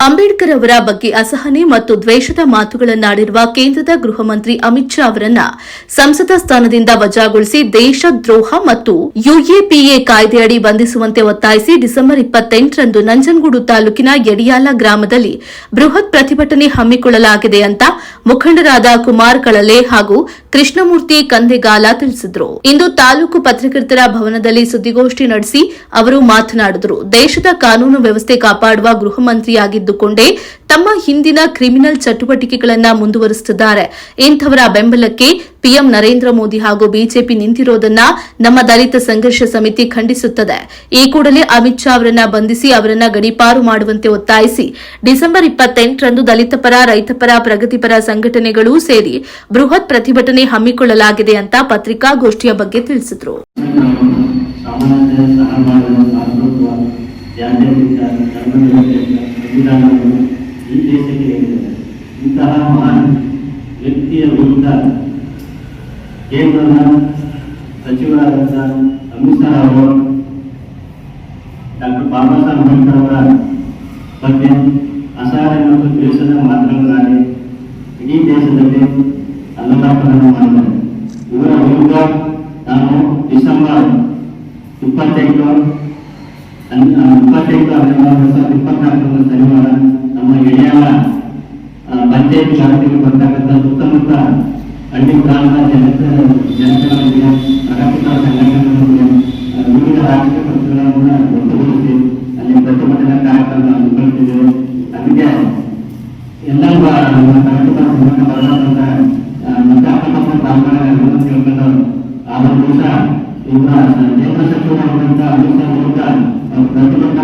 ಅಂಬೇಡ್ಕರ್ ಅವರ ಬಗ್ಗೆ ಅಸಹನೆ ಮತ್ತು ದ್ವೇಷದ ಮಾತುಗಳನ್ನಾಡಿರುವ ಕೇಂದ್ರದ ಗೃಹ ಮಂತ್ರಿ ಅಮಿತ್ ಶಾ ಅವರನ್ನ ಸಂಸದ ಸ್ಥಾನದಿಂದ ವಜಾಗೊಳಿಸಿ ದೇಶದ್ರೋಹ ಮತ್ತು ಯುಎಪಿಎ ಕಾಯ್ದೆಯಡಿ ಬಂಧಿಸುವಂತೆ ಒತ್ತಾಯಿಸಿ ಡಿಸೆಂಬರ್ ಇಪ್ಪತ್ತೆಂಟರಂದು ನಂಜನಗೂಡು ತಾಲೂಕಿನ ಯಡಿಯಾಲ ಗ್ರಾಮದಲ್ಲಿ ಬೃಹತ್ ಪ್ರತಿಭಟನೆ ಹಮ್ಮಿಕೊಳ್ಳಲಾಗಿದೆ ಅಂತ ಮುಖಂಡರಾದ ಕುಮಾರ್ ಕಳಲೆ ಹಾಗೂ ಕೃಷ್ಣಮೂರ್ತಿ ಕಂದೆಗಾಲ ತಿಳಿಸಿದರು. ಇಂದು ತಾಲೂಕು ಪತ್ರಕರ್ತರ ಭವನದಲ್ಲಿ ಸುದ್ದಿಗೋಷ್ಠಿ ನಡೆಸಿ ಅವರು ಮಾತನಾಡಿದರು. ದೇಶದ ಕಾನೂನು ವ್ಯವಸ್ಥೆ ಕಾಪಾಡುವ ಗೃಹ ಮಂತ್ರಿಯಾಗಿದ್ದುಕೊಂಡೇ ತಮ್ಮ ಹಿಂದಿನ ಕ್ರಿಮಿನಲ್ ಚಟುವಟಿಕೆಗಳನ್ನು ಮುಂದುವರಿಸುತ್ತಿದ್ದಾರೆ. ಇಂಥವರ ಬೆಂಬಲಕ್ಕೆ ಪಿಎಂ ನರೇಂದ್ರ ಮೋದಿ ಹಾಗೂ ಬಿಜೆಪಿ ನಿಂತಿರೋದನ್ನ ನಮ್ಮ ದಲಿತ ಸಂಘರ್ಷ ಸಮಿತಿ ಖಂಡಿಸುತ್ತದೆ. ಈ ಕೂಡಲೇ ಅಮಿತ್ ಶಾ ಅವರನ್ನ ಬಂಧಿಸಿ ಅವರನ್ನ ಗಡೀಪಾರು ಮಾಡುವಂತೆ ಒತ್ತಾಯಿಸಿ ಡಿಸೆಂಬರ್ ಇಪ್ಪತ್ತೆಂಟರಂದು ದಲಿತ ಪರ ರೈತಪರ ಪ್ರಗತಿಪರ ಸಂಘಟನೆಗಳೂ ಸೇರಿ ಬೃಹತ್ ಪ್ರತಿಭಟನೆ ಹಮ್ಮಿಕೊಳ್ಳಲಾಗಿದೆ ಅಂತ ಪತ್ರಿಕಾಗೋಷ್ಠಿಯ ಬಗ್ಗೆ ತಿಳಿಸಿದರು. ಡಾಕ್ಟರ್ ಬಾಬಾ ಸಾಹೇಬ್ ಅವರ ಬಗ್ಗೆ ಅಸಹಾಯ ಮತ್ತು ದ್ವೇಷದ ಮಾತ್ರ ಇಡೀ ದೇಶದಲ್ಲಿ ಅಲ್ಲದಾಪವನ್ನು ಮಾಡಿದ್ದಾರೆ ಇವರ ವಿರುದ್ಧ ನಾನು ಡಿಸೆಂಬರ್ ಇಪ್ಪತ್ತೆಂಟು ಇಪ್ಪತ್ತೆಂಟು ಎರಡು ಸಾವಿರದ ಇಪ್ಪತ್ನಾಲ್ಕರ ಶನಿವಾರ ನಮ್ಮ ಆ, ಪಂಚಾಯತ್ ವ್ಯಾಪ್ತಿಗೆ ಬರ್ತಕ್ಕಂಥ ಸುತ್ತಮುತ್ತ ಹಳ್ಳಿ ಗ್ರಾಮದ ಜನತೆ ಜನತೆಗಳಿಗೆ ಸಂಘಟನೆಗಳಿಗೆ ವಿವಿಧ ರಾಜಕೀಯ ಪಕ್ಷಗಳನ್ನು ಒಟ್ಟುಗೂಡಿಸಿ ಅಲ್ಲಿ ಪ್ರತಿಭಟನಾ ಕಾರ್ಯಕ್ರಮ ಹಮ್ಮಿಕೊಳ್ತಿದ್ದೇವೆ ಅದಕ್ಕೆ ನಮ್ಮ ಪ್ರಗತಿಪರ ಸಂಘಟನೆ ಬರಲಾರಂತ juga ketua pemerintah bisa? Melakukan berarti mereka